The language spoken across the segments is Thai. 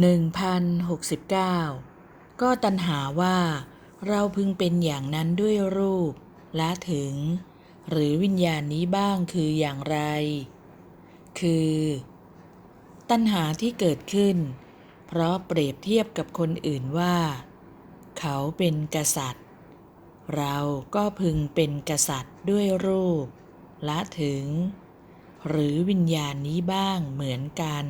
1069 ก็ตัณหาว่า เราพึงเป็นอย่างนั้นด้วยรูปละถึง หรือวิญญาณนี้บ้างคืออย่างไร คือ ตัณหาที่เกิดขึ้น เพราะเปรียบเทียบกับคนอื่นว่า เขาเป็นกษัตริย์ เราก็พึงเป็นกษัตริย์ด้วยรูปละถึง หรือวิญญาณนี้บ้างเหมือนกัน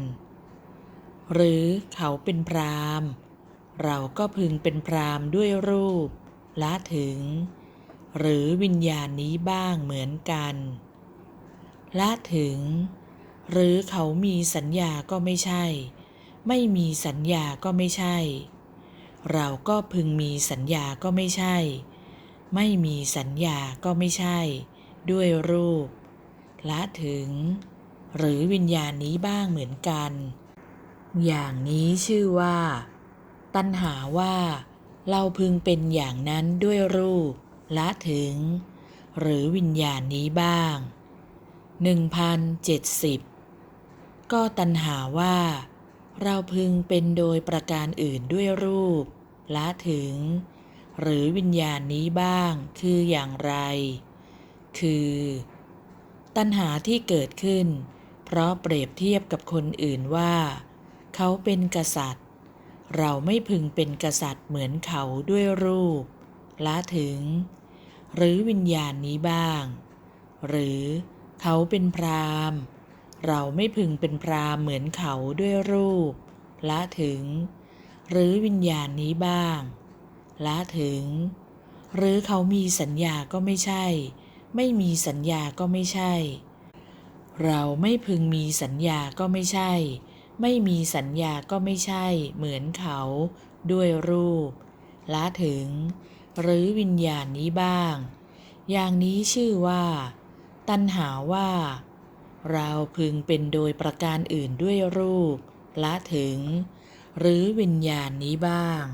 หรือเขาเป็นพรามเราก็พึงเป็นพรามด้วยรูปละถึง หรือวิญญาณนี้บ้างเหมือนกันละถึง หรือเขามีสัญญาก็ไม่ใช่ ไม่มีสัญญาก็ไม่ใช่ เราก็พึงมีสัญญาก็ไม่ใช่ ไม่มีสัญญาก็ไม่ใช่ ด้วยรูปละถึง หรือวิญญาณนี้บ้างเหมือนกัน อย่างนี้ชื่อว่า ตัณหาว่า เราพึงเป็นอย่างนั้นด้วยรูป ละถึง หรือวิญญาณนี้บ้าง 1070 ก็ตัณหาว่า เราพึงเป็นโดยประการอื่นด้วยรูป ละถึง หรือวิญญาณนี้บ้างคืออย่างไร คือ ตัณหาที่เกิดขึ้น เพราะเปรียบเทียบกับคนอื่นว่า เขาเป็นกษัตริย์ เราไม่พึงเป็นกษัตริย์เหมือนเขาด้วยรูป ละถึง หรือวิญญาณนี้บ้าง หรือเขาเป็นพราหมณ์เราไม่พึงเป็นพราหมณ์เหมือนเขาด้วยรูป ละถึง หรือวิญญาณนี้บ้าง ละถึง หรือเขามีสัญญาก็ไม่ใช่ ไม่มีสัญญาก็ไม่ใช่ เราไม่พึงมีสัญญาก็ไม่ใช่ ไม่มีสัญญาก็ไม่ใช่เหมือนเขา ด้วยรูป ละถึง หรือวิญญาณนี้บ้าง อย่างนี้ชื่อว่า ตัณหาว่า เราพึงเป็นโดยประการอื่นด้วยรูป ละถึง หรือวิญญาณนี้บ้าง